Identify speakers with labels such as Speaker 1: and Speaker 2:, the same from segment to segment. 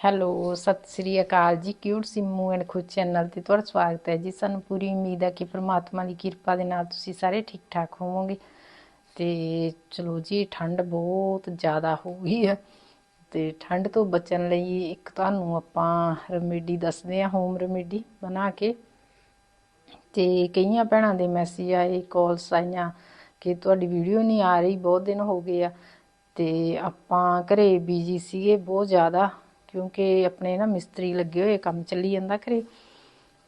Speaker 1: Hello, ਸਤਿ ਸ੍ਰੀ ਅਕਾਲ ਜੀ। ਕਿਊਟ ਸਿੰਮੂ ਐਂਡ ਖੁਦ ਚੈਨਲ ਤੇ ਤੁਹਾਡਾ ਸਵਾਗਤ ਹੈ ਜੀ। ਸਾਨੂੰ ਪੂਰੀ ਉਮੀਦ ਹੈ ਕਿ ਪ੍ਰਮਾਤਮਾ ਦੀ ਕਿਰਪਾ ਦੇ ਨਾਲ ਤੁਸੀਂ ਸਾਰੇ ਠੀਕ ਠਾਕ ਹੋਵੋਗੇ। ਤੇ ਚਲੋ ਜੀ, ਠੰਡ ਬਹੁਤ ਜ਼ਿਆਦਾ ਹੋ ਗਈ ਹੈ। ਤੇ ਠੰਡ ਤੋਂ ਬਚਣ ਲਈ ਇੱਕ ਤੁਹਾਨੂੰ ਆਪਾਂ ਰੈਮੇਡੀ ਦੱਸਦੇ ਹਾਂ ਹੋਮ ਰੈਮੇਡੀ ਬਣਾ ਕੇ। ਤੇ ਕਈਆਂ ਭੈਣਾਂ ਦੇ ਮੈਸੇਜ ਆਏ ਕਾਲਸ ਆਈਆਂ ਕਿ ਤੁਹਾਡੀ ਵੀਡੀਓ ਨਹੀਂ ਆ ਰਹੀ, ਬਹੁਤ ਦਿਨ ਹੋ ਗਏ ਆ। ਤੇ ਆਪਾਂ ਘਰੇ ਬੀਜੀ ਸੀਗੇ, ਬਹੁਤ ਜ਼ਿਆਦਾ। ਕਿਉਂਕਿ ਆਪਣੇ ਨਾ ਮਿਸਤਰੀ ਲੱਗੇ ਹੋਏ, ਕੰਮ ਚੱਲੀ ਜਾਂਦਾ ਘਰੇ।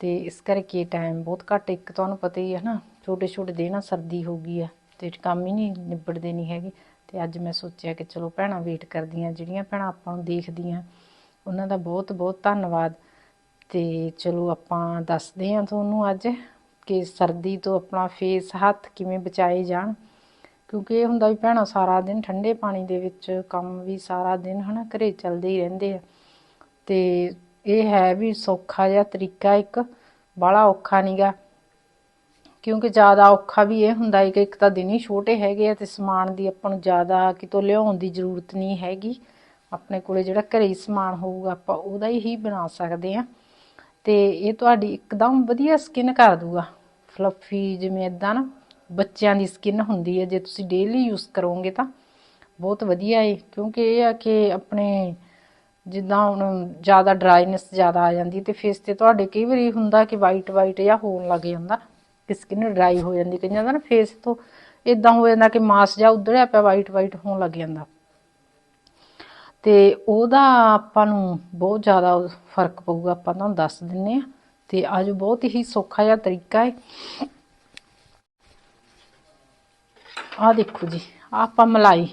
Speaker 1: ਤੇ ਇਸ ਕਰਕੇ ਟਾਈਮ ਬਹੁਤ ਘੱਟ। ਇੱਕ ਤੁਹਾਨੂੰ ਪਤਾ ਹੀ ਹੈ ਨਾ ਛੋਟੇ ਛੋਟੇ ਦਿਨ ਆ, ਸਰਦੀ ਹੋ ਗਈ ਆ, ਤੇ ਕੰਮ ਹੀ ਨਹੀਂ, ਨਿਬੜਦੇ ਨਹੀਂ ਹੈਗੇ। ਤੇ ਅੱਜ ਮੈਂ ਸੋਚਿਆ ਕਿ ਚਲੋ ਭੈਣਾਂ ਵੇਟ ਕਰਦੀਆਂ, ਜਿਹੜੀਆਂ ਭੈਣਾਂ ਆਪਾਂ ਨੂੰ ਦੇਖਦੀਆਂ, ਉਹਨਾਂ ਦਾ ਬਹੁਤ ਬਹੁਤ ਧੰਨਵਾਦ। ਤੇ ਚਲੋ ਆਪਾਂ ਦੱਸਦੇ ਹਾਂ ਤੁਹਾਨੂੰ ਅੱਜ ਕਿ ਸਰਦੀ ਤੋਂ ਆਪਣਾ ਫੇਸ ਹੱਥ ਕਿਵੇਂ ਬਚਾਏ ਜਾਣ। ਕਿਉਂਕਿ ਇਹ ਹੁੰਦਾ ਵੀ ਭੈਣਾਂ ਸਾਰਾ ਦਿਨ ਠੰਡੇ ਪਾਣੀ ਦੇ ਵਿੱਚ ਕੰਮ ਵੀ ਸਾਰਾ ਦਿਨ ਹਨਾ, ਘਰੇ ਚੱਲਦੇ ਹੀ ਰਹਿੰਦੇ ਆ। ਤੇ ਇਹ ਹੈ ਵੀ ਸੌਖਾ ਜਿਹਾ ਤਰੀਕਾ ਇੱਕ ਬੜਾ ਔਖਾ ਨਹੀਂਗਾ ਕਿਉਂਕਿ ਜ਼ਿਆਦਾ ਔਖਾ ਵੀ ਇਹ ਹੁੰਦਾ ਹੈ ਕਿ ਇੱਕ ਤਾਂ ਦਿਨ ਹੀ ਛੋਟੇ ਹੈਗੇ ਆ ਤੇ ਸਮਾਨ ਦੀ ਆਪਾਂ ਨੂੰ ਜ਼ਿਆਦਾ ਕਿਤੋਂ ਲਿਆਉਣ ਦੀ ਜ਼ਰੂਰਤ ਨਹੀਂ ਹੈਗੀ। ਆਪਣੇ ਕੋਲੇ ਜਿਹੜਾ ਘਰੇ ਹੀ ਸਮਾਨ ਹੋਊਗਾ, ਆਪਾਂ ਉਹਦਾ ਹੀ ਬਣਾ ਸਕਦੇ ਆ। ਤੇ ਇਹ ਤੁਹਾਡੀ ਇੱਕਦਮ ਵਧੀਆ ਸਕਿਨ ਕਰ ਦੂਗਾ। ਫਲਫੀ ਜਿਵੇਂ ਇਦਾਂ ਨਾ ਬੱਚਿਆਂ ਦੀ ਸਕਿਨ ਹੁੰਦੀ ਹੈ, ਜੇ ਤੁਸੀਂ ਡੇਲੀ ਯੂਜ਼ ਕਰੋਗੇ ਤਾਂ ਬਹੁਤ ਵਧੀਆ ਹੈ ਕਿਉਂਕਿ ਇਹ ਆ ਕਿ ਆਪਣੇ ਜਿੱਦਾਂ ਹੁਣ ਜ਼ਿਆਦਾ ਡਰਾਈਨੈਸ ਜ਼ਿਆਦਾ ਆ ਜਾਂਦੀ ਤੇ ਫੇਸ ਤੇ ਤੁਹਾਡੇ ਕਈ ਵਾਰੀ ਹੁੰਦਾ ਕਿ ਵਾਈਟ ਵਾਈਟ ਜਾਂ ਹੋਣ ਲੱਗ ਜਾਂਦਾ ਕਿ ਸਕਿਨ ਡਰਾਈ ਹੋ ਜਾਂਦੀ ਕਈਆਂ ਦਾ ਨਾ ਫੇਸ ਤੋਂ ਇਦਾਂ ਹੋ ਜਾਂਦਾ ਕਿ ਮਾਸ ਜਾਂ ਉਧੜਿਆ ਪਿਆ ਵਾਈਟ ਵਾਈਟ ਹੋਣ ਲੱਗ ਜਾਂਦਾ। ਤੇ ਉਹਦਾ ਆਪਾਂ ਨੂੰ ਬਹੁਤ ਜ਼ਿਆਦਾ ਫ਼ਰਕ ਪਊਗਾ, ਆਪਾਂ ਤੁਹਾਨੂੰ ਦੱਸ ਦਿੰਨੇ ਆ। ਤੇ ਅੱਜ ਬਹੁਤ ਹੀ ਸੌਖਾ ਜਿਹਾ ਤਰੀਕਾ ਹੈ ਆਹ ਦੇਖੋ ਜੀ, ਆਹ ਆਪਾਂ ਮਲਾਈ।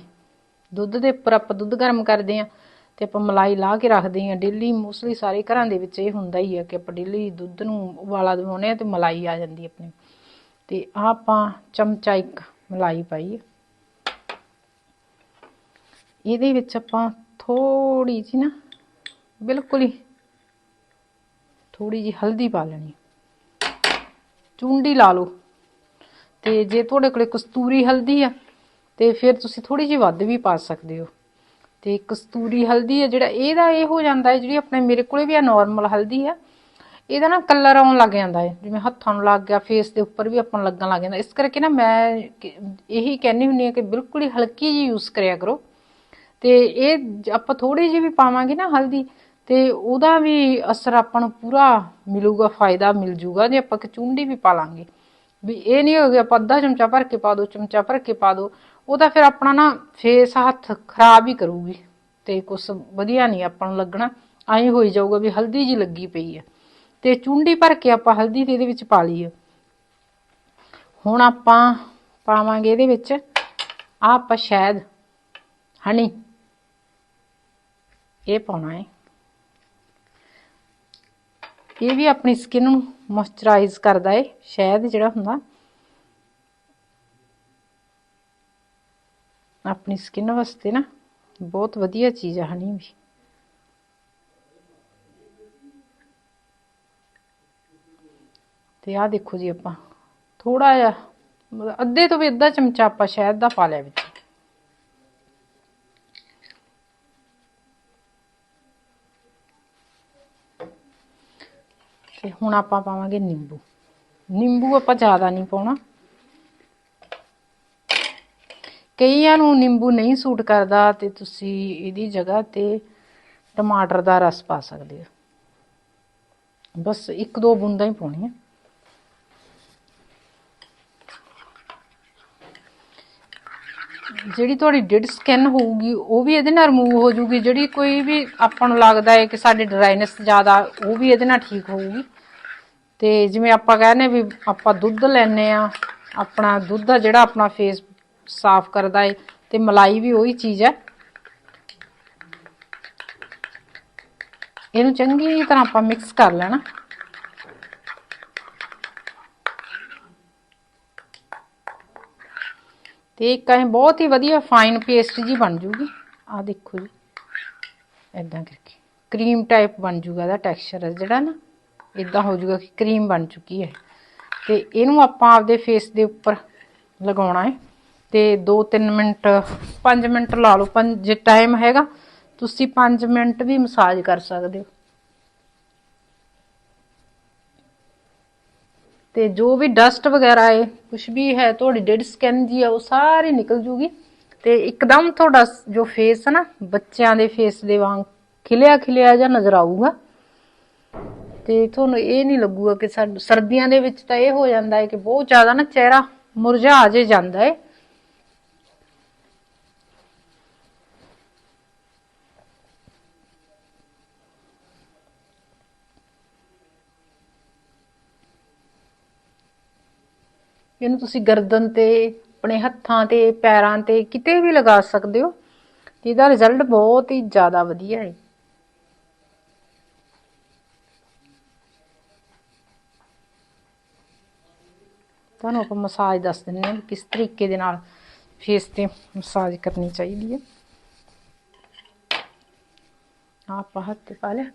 Speaker 1: ਦੁੱਧ ਦੇ ਉੱਪਰ ਆਪਾਂ ਦੁੱਧ ਗਰਮ ਕਰਦੇ ਆ ਤੇ ਆਪਾਂ ਮਲਾਈ ਲਾ ਕੇ ਰੱਖਦੇ ਆ ਡੇਲੀ ਮੋਸਟਲੀ ਸਾਰੇ ਘਰਾਂ ਦੇ ਵਿੱਚ ਇਹ ਹੁੰਦਾ ਹੀ ਆ ਕਿ ਆਪਾਂ ਡੇਲੀ ਦੁੱਧ ਨੂੰ ਉਬਾਲਾ ਦਿਵਾਉਂਦੇ ਆ ਤੇ ਮਲਾਈ ਆ ਜਾਂਦੀ ਆਪਣੇ। ਤੇ ਆਹ ਆਪਾਂ ਚਮਚਾ ਇੱਕ ਮਲਾਈ ਪਾਈ ਇਹਦੇ ਵਿੱਚ ਆਪਾਂ ਥੋੜੀ ਜੀ ਨਾ, ਬਿਲਕੁਲ ਹੀ ਥੋੜੀ ਜੀ ਹਲਦੀ ਪਾ ਲੈਣੀ ਚੁੰਡੀ ਲਾ ਲਓ। ਤੇ ਜੇ ਤੁਹਾਡੇ ਕੋਲੇ ਕਸਤੂਰੀ ਹਲਦੀ ਆ, ਤੇ ਫਿਰ ਤੁਸੀਂ ਥੋੜੀ ਜਿਹੀ ਵੱਧ ਵੀ ਪਾ ਸਕਦੇ ਹੋ। ਤੇ ਕਸਤੂਰੀ ਹਲਦੀ ਆ ਜਿਹੜਾ, ਇਹਦਾ ਇਹ ਹੋ ਜਾਂਦਾ ਹੈ, ਜਿਹੜੀ ਆਪਣੇ ਮੇਰੇ ਕੋਲੇ ਵੀ ਆ ਨਾਰਮਲ ਹਲਦੀ ਆ, ਇਹਦਾ ਨਾ ਕਲਰ ਆਉਣ ਲੱਗ ਜਾਂਦਾ ਹੈ। ਜਿਵੇਂ ਹੱਥਾਂ ਨੂੰ ਲੱਗ ਗਿਆ ਫੇਸ ਦੇ ਉੱਪਰ ਵੀ ਆਪਾਂ ਨੂੰ ਲੱਗਣ ਲੱਗ ਜਾਂਦਾ। ਇਸ ਕਰਕੇ ਨਾ ਮੈਂ ਇਹੀ ਕਹਿੰਦੀ ਹੁੰਦੀ ਆ ਕਿ ਬਿਲਕੁਲ ਹੀ ਹਲਕੀ ਜੀ ਯੂਜ਼ ਕਰਿਆ ਕਰੋ। ਤੇ ਇਹ ਆਪਾਂ ਥੋੜੀ ਜਿਹੀ ਵੀ ਪਾਵਾਂਗੇ ਨਾ ਹਲਦੀ, ਤੇ ਉਹਦਾ ਵੀ ਅਸਰ ਆਪਾਂ ਨੂੰ ਪੂਰਾ ਮਿਲੂਗਾ, ਫਾਇਦਾ ਮਿਲ ਜੂਗਾ। ਜੇ ਆਪਾਂ ਕਚੂੰਡੀ ਵੀ ਪਾ ਲਾਂਗੇ ਵੀ ਇਹ ਨਹੀਂ ਹੋ ਗਿਆ ਆਪਾਂ ਅੱਧਾ ਚਮਚਾ ਭਰ ਕੇ ਪਾ ਦੋ, ਚਮਚਾ ਭਰ ਕੇ ਪਾ ਦੋ, ਉਹਦਾ ਫਿਰ ਆਪਣਾ ਨਾ ਫੇਸ ਹੱਥ ਖਰਾਬ ਹੀ ਕਰੂਗੀ ਤੇ ਕੁਝ ਵਧੀਆ ਨਹੀਂ ਆਪਾਂ ਨੂੰ ਲੱਗਣਾ। ਐਂ ਹੋਈ ਜਾਊਗਾ ਵੀ ਹਲਦੀ ਜੀ ਲੱਗੀ ਪਈ ਹੈ। ਤੇ ਚੁੰਡੀ ਭਰ ਕੇ ਆਪਾਂ ਹਲਦੀ ਤੇ ਇਹਦੇ ਵਿੱਚ ਪਾ ਲਈ ਹੈ ਹੁਣ ਆਪਾਂ ਪਾਵਾਂਗੇ ਇਹਦੇ ਵਿੱਚ, ਆਹ ਆਪਾਂ ਸ਼ਾਇਦ ਹਨੀ, ਇਹ ਪਾਉਣਾ ਹੈ। ਇਹ ਵੀ ਆਪਣੀ ਸਕਿਨ ਨੂੰ ਮੋਇਸਚਰਾਈਜ਼ ਕਰਦਾ ਏ, ਸ਼ਹਿਦ ਜਿਹੜਾ ਹੁੰਦਾ। ਆਪਣੀ ਸਕਿਨ ਵਾਸਤੇ ਨਾ ਬਹੁਤ ਵਧੀਆ ਚੀਜ਼ ਹੈ ਹਨੀ ਵੀ। ਤੇ ਆਹ ਦੇਖੋ ਜੀ ਆਪਾਂ ਥੋੜਾ ਜਿਹਾ ਅੱਧੇ ਤੋਂ ਵੀ ਅੱਧਾ ਚਮਚਾ ਆਪਾਂ ਸ਼ਹਿਦ ਦਾ ਪਾ ਲਿਆ ਵਿੱਚ। ਤੇ ਹੁਣ ਆਪਾਂ ਪਾਵਾਂਗੇ ਨਿੰਬੂ। ਨਿੰਬੂ ਆਪਾਂ ਜ਼ਿਆਦਾ ਨਹੀਂ ਪਾਉਣਾ। ਕਈਆਂ ਨੂੰ ਨਿੰਬੂ ਨਹੀਂ ਸੂਟ ਕਰਦਾ ਤੇ ਤੁਸੀਂ ਇਹਦੀ ਜਗ੍ਹਾ ਤੇ ਟਮਾਟਰ ਦਾ ਰਸ ਪਾ ਸਕਦੇ ਹੋ। ਬਸ ਇੱਕ ਦੋ ਬੂੰਦਾਂ ਹੀ ਪਾਉਣੀਆਂ। ਜਿਹੜੀ ਤੁਹਾਡੀ ਡੈਡ ਸਕਿਨ ਹੋਊਗੀ, ਉਹ ਵੀ ਇਹਦੇ ਨਾਲ ਰਿਮੂਵ ਹੋ ਜੂਗੀ ਜਿਹੜੀ ਕੋਈ ਵੀ ਆਪਾਂ ਨੂੰ ਲੱਗਦਾ ਹੈ ਕਿ ਸਾਡੀ ਡਰਾਈਨੈਸ ਜ਼ਿਆਦਾ, ਉਹ ਵੀ ਇਹਦੇ ਨਾਲ ਠੀਕ ਹੋਊਗੀ। ਤੇ ਜਿਵੇਂ ਆਪਾਂ ਕਹਿੰਦੇ ਵੀ ਆਪਾਂ ਦੁੱਧ ਲੈਨੇ ਆ ਆਪਣਾ ਦੁੱਧ ਆ ਜਿਹੜਾ ਆਪਣਾ ਫੇਸ ਸਾਫ਼ ਕਰਦਾ ਹੈ ਤੇ ਮਲਾਈ ਵੀ ਉਹੀ ਚੀਜ਼ ਹੈ। ਇਹਨੂੰ ਚੰਗੀ ਤਰ੍ਹਾਂ ਆਪਾਂ ਮਿਕਸ ਕਰ ਲੈਣਾ। ਤੇ ਇੱਕ ਇਹ ਬਹੁਤ ਹੀ ਵਧੀਆ ਫਾਈਨ ਪੇਸਟ ਜੀ ਬਣ ਜੂਗੀ। ਆਹ ਦੇਖੋ ਜੀ। ਇਦਾਂ ਕਰਕੇ। ਕਰੀਮ ਟਾਈਪ ਬਣ ਜੂਗਾ ਇਹਦਾ ਟੈਕਸਚਰ ਜਿਹੜਾ ਨਾ। ਇਦਾਂ ਹੋ ਜੂਗਾ ਕਿ ਕਰੀਮ ਬਣ ਚੁੱਕੀ ਹੈ। ਤੇ ਇਹਨੂੰ ਆਪਾਂ ਆਪਦੇ ਫੇਸ ਦੇ ਉੱਪਰ ਲਗਾਉਣਾ ਹੈ। ਤੇ 2-3 ਮਿੰਟ 5 ਮਿੰਟ ਲਾ ਲਓ। ਪੰਜ ਜੇ ਟਾਈਮ ਹੈਗਾ, ਤੁਸੀਂ 5 ਮਿੰਟ ਵੀ ਮਸਾਜ ਕਰ ਸਕਦੇ ਹੋ। ਤੇ ਜੋ ਵੀ ਡਸਟ ਵਗੈਰਾ ਹੈ ਕੁਝ ਵੀ ਹੈ, ਤੁਹਾਡੀ ਡੈਡ ਸਕਿਨ ਜੀ ਆ ਉਹ ਸਾਰੀ ਨਿਕਲ ਜੂਗੀ। ਤੇ ਇੱਕਦਮ ਤੁਹਾਡਾ ਜੋ ਫੇਸ ਹੈ ਨਾ, ਬੱਚਿਆਂ ਦੇ ਫੇਸ ਦੇ ਵਾਂਗ ਖਿਲਿਆ ਖਿਲਿਆ ਜਿਹਾ ਨਜ਼ਰ ਆਊਗਾ। ਤੇ ਤੁਹਾਨੂੰ ਇਹ ਨਹੀਂ ਲੱਗੂਗਾ ਕਿ ਸਰ- ਸਰਦੀਆਂ ਦੇ ਵਿੱਚ ਤਾਂ ਇਹ ਹੋ ਜਾਂਦਾ ਹੈ ਕਿ ਬਹੁਤ ਜ਼ਿਆਦਾ ਨਾ ਚਿਹਰਾ ਮੁਰਝਾ ਜੇ ਜਾਂਦਾ ਹੈ। ਇਹਨੂੰ ਤੁਸੀਂ ਗਰਦਨ ਤੇ, ਆਪਣੇ ਹੱਥਾਂ ਤੇ, ਪੈਰਾਂ ਤੇ ਕਿਤੇ ਵੀ ਲਗਾ ਸਕਦੇ ਹੋ। ਇਹਦਾ ਰਿਜ਼ਲਟ ਬਹੁਤ ਹੀ ਜ਼ਿਆਦਾ ਵਧੀਆ ਹੈ। ਤੁਹਾਨੂੰ ਆਪਾਂ ਮਸਾਜ ਦੱਸ ਦਿੰਦੇ ਹਾਂ ਕਿਸ ਤਰੀਕੇ ਦੇ ਨਾਲ ਫੇਸ ਤੇ ਮਸਾਜ ਕਰਨੀ ਚਾਹੀਦੀ ਹੈ। ਆਪਾਂ ਹੱਥ ਤੇ ਪਾ ਲਿਆ।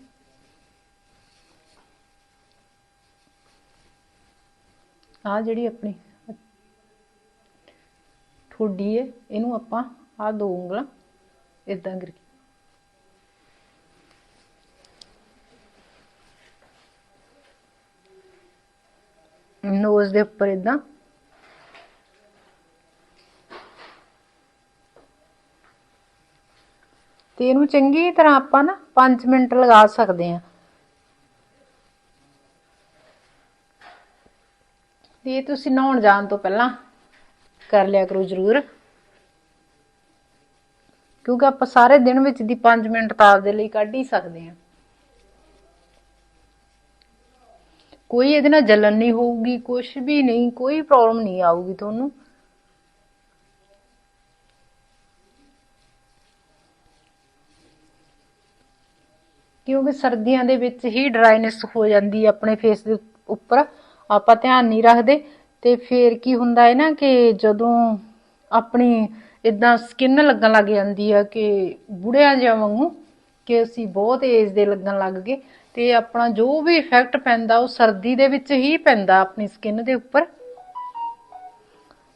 Speaker 1: ਆ ਜਿਹੜੀ ਆਪਣੀ ਠੋਡੀ ਹੈ ਇਹਨੂੰ ਆਪਾਂ ਆ ਦੋ ਉਂਗਲਾਂ ਇਦਾਂ ਕਰਕੇ। ਨੋਜ਼ ਦੇ ਉੱਪਰ ਇਦਾਂ ਤੇ ਇਹਨੂੰ ਚੰਗੀ ਤਰ੍ਹਾਂ ਆਪਾਂ ਨਾ 5 ਮਿੰਟ ਲਗਾ ਸਕਦੇ ਹਾਂ। ਤੇ ਤੁਸੀਂ ਨਹਾਉਣ ਜਾਣ ਤੋਂ ਪਹਿਲਾਂ ਕਰ ਲਿਆ ਕਰੋ ਜ਼ਰੂਰ। ਕਿਉਂਕਿ ਆਪਾਂ ਸਾਰੇ ਦਿਨ ਵਿੱਚ ਦੀ 5 ਮਿੰਟ ਤਾਂ ਆਪਦੇ ਲਈ ਕੱਢ ਹੀ ਸਕਦੇ ਹਾਂ। ਕੋਈ ਇਹਦੇ ਨਾਲ ਜਲਨ ਨਹੀਂ ਹੋਊਗੀ ਕੁਝ ਵੀ ਨਹੀਂ, ਕੋਈ ਪ੍ਰੋਬਲਮ ਨਹੀਂ ਆਊਗੀ ਤੁਹਾਨੂੰ। ਕਿਉਂਕਿ ਸਰਦੀਆਂ ਦੇ ਵਿੱਚ ਹੀ ਡਰਾਈਨੈਸ ਹੋ ਜਾਂਦੀ ਹੈ ਆਪਣੇ ਫੇਸ ਦੇ ਉੱਪਰ। ਆਪਾਂ ਧਿਆਨ ਨਹੀਂ ਰੱਖਦੇ। ਤੇ ਫੇਰ ਕੀ ਹੁੰਦਾ ਹੈ ਨਾ ਕਿ ਜਦੋਂ ਆਪਣੀ ਇਦਾਂ ਸਕਿਨ ਲੱਗਣ ਲੱਗ ਜਾਂਦੀ ਆ ਕਿ ਬੁੜਿਆਂ ਜਿਹਾ ਵਾਂਗੂ ਕਿ ਅਸੀਂ ਬਹੁਤ ਏਜ ਦੇ ਲੱਗਣ ਲੱਗ ਗਏ ਤੇ ਆਪਣਾ ਜੋ ਵੀ ਇਫੈਕਟ ਪੈਂਦਾ ਉਹ ਸਰਦੀ ਦੇ ਵਿੱਚ ਹੀ ਪੈਂਦਾ ਆਪਣੀ ਸਕਿਨ ਦੇ ਉੱਪਰ।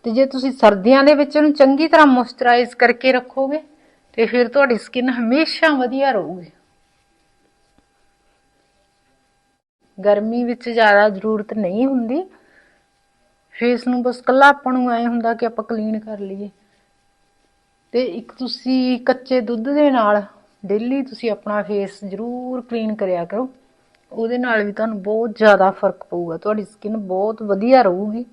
Speaker 1: ਤੇ ਜੇ ਤੁਸੀਂ ਸਰਦੀਆਂ ਦੇ ਵਿੱਚ ਉਹਨੂੰ ਚੰਗੀ ਤਰ੍ਹਾਂ ਮੋਇਸਚਰਾਈਜ਼ ਕਰਕੇ ਰੱਖੋਗੇ, ਤੇ ਫਿਰ ਤੁਹਾਡੀ ਸਕਿਨ ਹਮੇਸ਼ਾ ਵਧੀਆ ਰਹੂਗੀ। ਗਰਮੀ ਵਿੱਚ ਜ਼ਿਆਦਾ ਜ਼ਰੂਰਤ ਨਹੀਂ ਹੁੰਦੀ। ਫੇਸ ਨੂੰ ਬਸ ਕੱਲਾ ਆਪਾਂ ਨੂੰ ਐ ਹੁੰਦਾ ਕਿ ਆਪਾਂ ਕਲੀਨ ਕਰ ਲਈਏ। ਤੇ ਇੱਕ ਤੁਸੀਂ ਕੱਚੇ ਦੁੱਧ ਦੇ ਨਾਲ ਡੇਲੀ ਤੁਸੀਂ ਆਪਣਾ ਫੇਸ ਜ਼ਰੂਰ ਕਲੀਨ ਕਰਿਆ ਕਰੋ। ਉਹਦੇ ਨਾਲ ਵੀ ਤੁਹਾਨੂੰ ਬਹੁਤ ਜ਼ਿਆਦਾ ਫ਼ਰਕ ਪਊਗਾ। ਤੁਹਾਡੀ ਸਕਿਨ ਬਹੁਤ ਵਧੀਆ ਰਹੂਗੀ।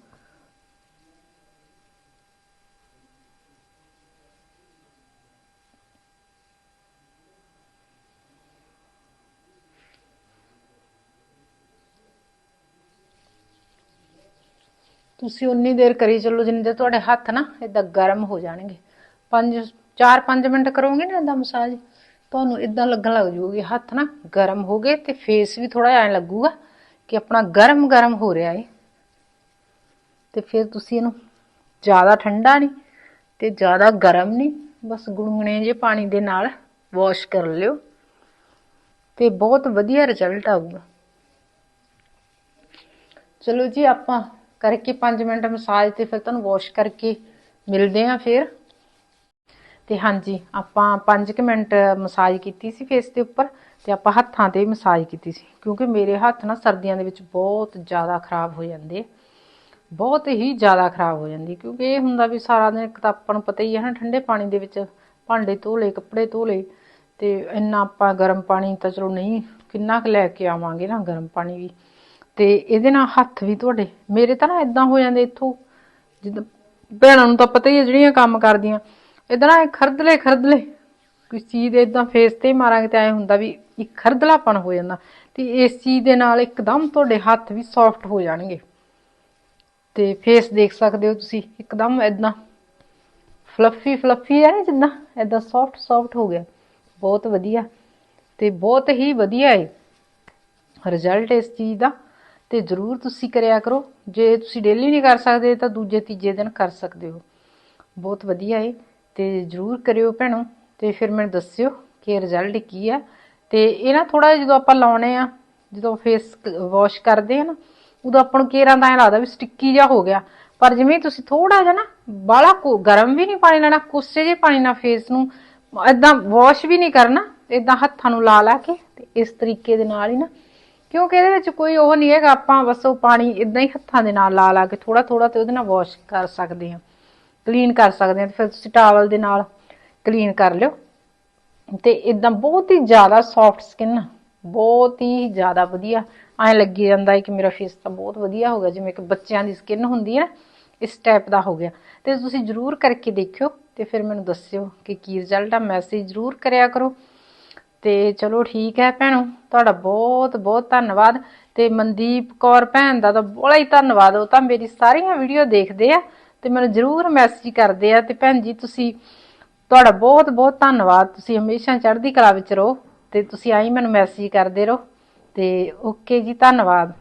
Speaker 1: ਤੁਸੀਂ ਉਨੀ ਦੇਰ ਕਰੀ ਚੱਲੋ, ਜਿੰਨੀ ਦੇਰ ਤੁਹਾਡੇ ਹੱਥ ਨਾ ਇਦਾਂ ਗਰਮ ਹੋ ਜਾਣਗੇ। 5 4-5 ਮਿੰਟ ਕਰੋਗੇ ਨਾ ਇਦਾਂ ਮਸਾਜ? ਤੁਹਾਨੂੰ ਇਦਾਂ ਲੱਗਣ ਲੱਗ ਜੂਗੀ, ਹੱਥ ਨਾ ਗਰਮ ਹੋ ਗਏ ਤੇ ਫੇਸ ਵੀ ਥੋੜਾ ਐਂ ਲੱਗੂਗਾ ਕਿ ਆਪਣਾ ਗਰਮ ਗਰਮ ਹੋ ਰਿਹਾ ਏ। ਤੇ ਫਿਰ ਤੁਸੀਂ ਇਹਨੂੰ ਜ਼ਿਆਦਾ ਠੰਡਾ ਨਹੀਂ ਤੇ ਜ਼ਿਆਦਾ ਗਰਮ ਨਹੀਂ, ਬਸ ਗੁਣਗੁਣੇ ਜੇ ਪਾਣੀ ਦੇ ਨਾਲ ਵਾਸ਼ ਕਰ ਲਿਓ ਤੇ ਬਹੁਤ ਵਧੀਆ ਰਿਜ਼ਲਟ ਆਊਗਾ। ਚਲੋ ਜੀ, ਆਪਾਂ ਕਰਕੇ 5 ਮਿੰਟ ਮਸਾਜ ਤੇ ਫਿਰ ਤੁਹਾਨੂੰ ਵਾਸ਼ ਕਰਕੇ ਮਿਲਦੇ ਆਂ ਫਿਰ। ਤੇ ਹਾਂਜੀ, ਆਪਾਂ 5 ਮਿੰਟ ਮਸਾਜ ਕੀਤੀ ਸੀ ਫੇਸ ਦੇ ਉੱਪਰ ਤੇ ਆਪਾਂ ਹੱਥਾਂ ਤੇ ਮਸਾਜ ਕੀਤੀ ਸੀ, ਕਿਉਂਕਿ ਮੇਰੇ ਹੱਥ ਨਾ ਸਰਦੀਆਂ ਦੇ ਵਿੱਚ ਬਹੁਤ ਜ਼ਿਆਦਾ ਖਰਾਬ ਹੋ ਜਾਂਦੇ ਬਹੁਤ ਹੀ ਜ਼ਿਆਦਾ ਖਰਾਬ ਹੋ ਜਾਂਦੀ, ਕਿਉਂਕਿ ਇਹ ਹੁੰਦਾ ਵੀ ਸਾਰਾ ਦਿਨ ਇੱਕ ਤਾਂ ਆਪਾਂ ਨੂੰ ਪਤਾ ਹੀ ਹੈ ਨਾ ਠੰਡੇ ਪਾਣੀ ਦੇ ਵਿੱਚ ਭਾਂਡੇ ਧੋ ਲਏ, ਕੱਪੜੇ ਧੋ ਲਏ ਤੇ ਇੰਨਾ ਆਪਾਂ ਗਰਮ ਪਾਣੀ ਤਾਂ ਚਲੋ ਨਹੀਂ, ਕਿੰਨਾ ਕੁ ਲੈ ਕੇ ਆਵਾਂਗੇ ਨਾ ਗਰਮ ਪਾਣੀ ਵੀ। ਤੇ ਇਹਦੇ ਨਾਲ ਹੱਥ ਵੀ ਤੁਹਾਡੇ, ਮੇਰੇ ਤਾਂ ਨਾ ਇਦਾਂ ਹੋ ਜਾਂਦੇ ਇੱਥੋਂ, ਜਿੱਦਾਂ ਭੈਣਾਂ ਨੂੰ ਤਾਂ ਪਤਾ ਹੀ ਹੈ ਜਿਹੜੀਆਂ ਕੰਮ ਕਰਦੀਆਂ ਇਦਾਂ ਨਾ ਇਹ ਖਰਦਲੇ ਖਰਦਲੇ, ਕੋਈ ਚੀਜ਼ ਇਦਾਂ ਫੇਸ ਤੇ ਮਾਰਾਂਗੇ ਤਾਂ ਐ ਹੁੰਦਾ ਵੀ ਇੱਕ ਖਰਦਲਾਪਣ ਹੋ ਜਾਂਦਾ, ਤੇ ਇਸ ਚੀਜ਼ ਦੇ ਨਾਲ ਇੱਕਦਮ ਤੁਹਾਡੇ ਹੱਥ ਵੀ ਸੌਫਟ ਹੋ ਜਾਣਗੇ। ਤੇ ਫੇਸ ਦੇਖ ਸਕਦੇ ਹੋ ਤੁਸੀਂ, ਇੱਕਦਮ ਇਦਾਂ ਫਲੱਫੀ ਫਲੱਫੀ ਹੈ ਨਾ ਜਿੱਦਾਂ ਇਦਾਂ ਸੌਫਟ ਸੌਫਟ ਹੋ ਗਿਆ, ਬਹੁਤ ਵਧੀਆ, ਤੇ ਬਹੁਤ ਹੀ ਵਧੀਆ ਹੈ ਰਿਜ਼ਲਟ ਇਸ ਚੀਜ਼ ਦਾ। ਤੇ ਜਰੂਰ ਤੁਸੀਂ ਕਰਿਆ ਕਰੋ। ਜੇ ਤੁਸੀਂ ਡੇਲੀ ਨਹੀਂ ਕਰ ਸਕਦੇ, ਤਾਂ ਦੂਜੇ, ਤੀਜੇ ਦਿਨ ਕਰ ਸਕਦੇ ਹੋ। ਬਹੁਤ ਵਧੀਆ ਏ। ਤੇ ਜਰੂਰ ਕਰਿਓ ਭੈਣੋ। ਤੇ ਫਿਰ ਮੈਨੂੰ ਦੱਸਿਓ ਕਿ ਰਿਜ਼ਲਟ ਕੀ ਆ। ਤੇ ਇਹ ਨਾ ਥੋੜਾ ਜਦੋਂ ਆਪਾਂ ਲਾਉਣੇ ਆ, ਜਦੋਂ ਫੇਸ ਵਾਸ਼ ਕਰਦੇ ਆ ਨਾ, ਉਦੋਂ ਆਪਾਂ ਨੂੰ ਕੇਰਾਂ ਦਾ ਐ ਲੱਗਦਾ ਵੀ ਸਟਿੱਕੀ ਜਿਹਾ ਹੋ ਗਿਆ। ਪਰ ਜਿਵੇਂ ਤੁਸੀਂ ਥੋੜਾ ਜਿਹਾ ਨਾ ਬਾਲਾ ਕੋ ਗਰਮ ਵੀ ਨਹੀਂ ਪਾਣੀ ਲੈਣਾ, ਕੋਸੇ ਜਿਹੇ ਪਾਣੀ ਨਾਲ ਫੇਸ ਨੂੰ ਇਦਾਂ ਵਾਸ਼ ਵੀ ਨਹੀਂ ਕਰਨਾ ਇਦਾਂ ਹੱਥਾਂ ਨੂੰ ਲਾ ਲਾ ਕੇ, ਤੇ ਇਸ ਤਰੀਕੇ ਦੇ ਨਾਲ ਹੀ ਨਾ ਕਿਉਂਕਿ ਇਹਦੇ ਵਿੱਚ ਕੋਈ ਉਹ ਨਹੀਂ ਹੈਗਾ, ਆਪਾਂ ਬਸ ਉਹ ਪਾਣੀ ਇਦਾਂ ਹੀ ਹੱਥਾਂ ਦੇ ਨਾਲ ਲਾ ਲਾ ਕੇ ਥੋੜਾ ਥੋੜਾ ਤੇ ਉਹਦੇ ਨਾਲ ਵਾਸ਼ ਕਰ ਸਕਦੇ ਹਾਂ। ਕਲੀਨ ਕਰ ਸਕਦੇ ਹਾਂ ਤੇ ਫਿਰ ਤੁਸੀਂ ਟਾਵਲ ਦੇ ਨਾਲ ਕਲੀਨ ਕਰ ਲਿਓ। ਤੇ ਇਦਾਂ ਬਹੁਤ ਹੀ ਜ਼ਿਆਦਾ ਸੌਫਟ ਸਕਿਨ ਬਹੁਤ ਹੀ ਜ਼ਿਆਦਾ ਵਧੀਆ। ਐਂ ਲੱਗੀ ਜਾਂਦਾ ਹੈ ਕਿ ਮੇਰਾ ਫੇਸ ਤਾਂ ਬਹੁਤ ਵਧੀਆ ਹੋ ਗਿਆ, ਜਿਵੇਂ ਕਿ ਬੱਚਿਆਂ ਦੀ ਸਕਿਨ ਹੁੰਦੀ ਹੈ ਨਾ, ਇਸ ਟਾਈਪ ਦਾ ਹੋ ਗਿਆ। ਤੇ ਤੁਸੀਂ ਜਰੂਰ ਕਰਕੇ ਦੇਖਿਓ ਤੇ ਫਿਰ ਮੈਨੂੰ ਦੱਸਿਓ ਕਿ ਕੀ ਰਿਜ਼ਲਟ ਆ। ਮੈਸੇਜ ਜਰੂਰ ਕਰਿਆ ਕਰੋ। ਤੇ ਚਲੋ ਠੀਕ ਹੈ ਭੈਣੋ, ਤੁਹਾਡਾ ਬਹੁਤ ਬਹੁਤ ਧੰਨਵਾਦ ਤੇ ਮਨਦੀਪ ਕੌਰ ਭੈਣ ਦਾ ਤਾਂ ਬੜਾ ਹੀ ਧੰਨਵਾਦ, ਉਹ ਤਾਂ ਮੇਰੀ ਸਾਰੀਆਂ ਵੀਡੀਓ ਦੇਖਦੇ ਆ ਤੇ ਮੈਨੂੰ ਜਰੂਰ ਮੈਸੇਜ ਕਰਦੇ ਆ ਤੇ ਭੈਣ ਜੀ ਤੁਸੀਂ ਤੁਹਾਡਾ ਬਹੁਤ ਬਹੁਤ ਧੰਨਵਾਦ, ਤੁਸੀਂ ਹਮੇਸ਼ਾ ਚੜ੍ਹਦੀ ਕਲਾ ਵਿੱਚ ਰਹੋ ਤੇ ਤੁਸੀਂ ਆਈ ਮੈਨੂੰ ਮੈਸੇਜ ਕਰਦੇ ਰਹੋ ਤੇ ਓਕੇ ਜੀ, ਧੰਨਵਾਦ।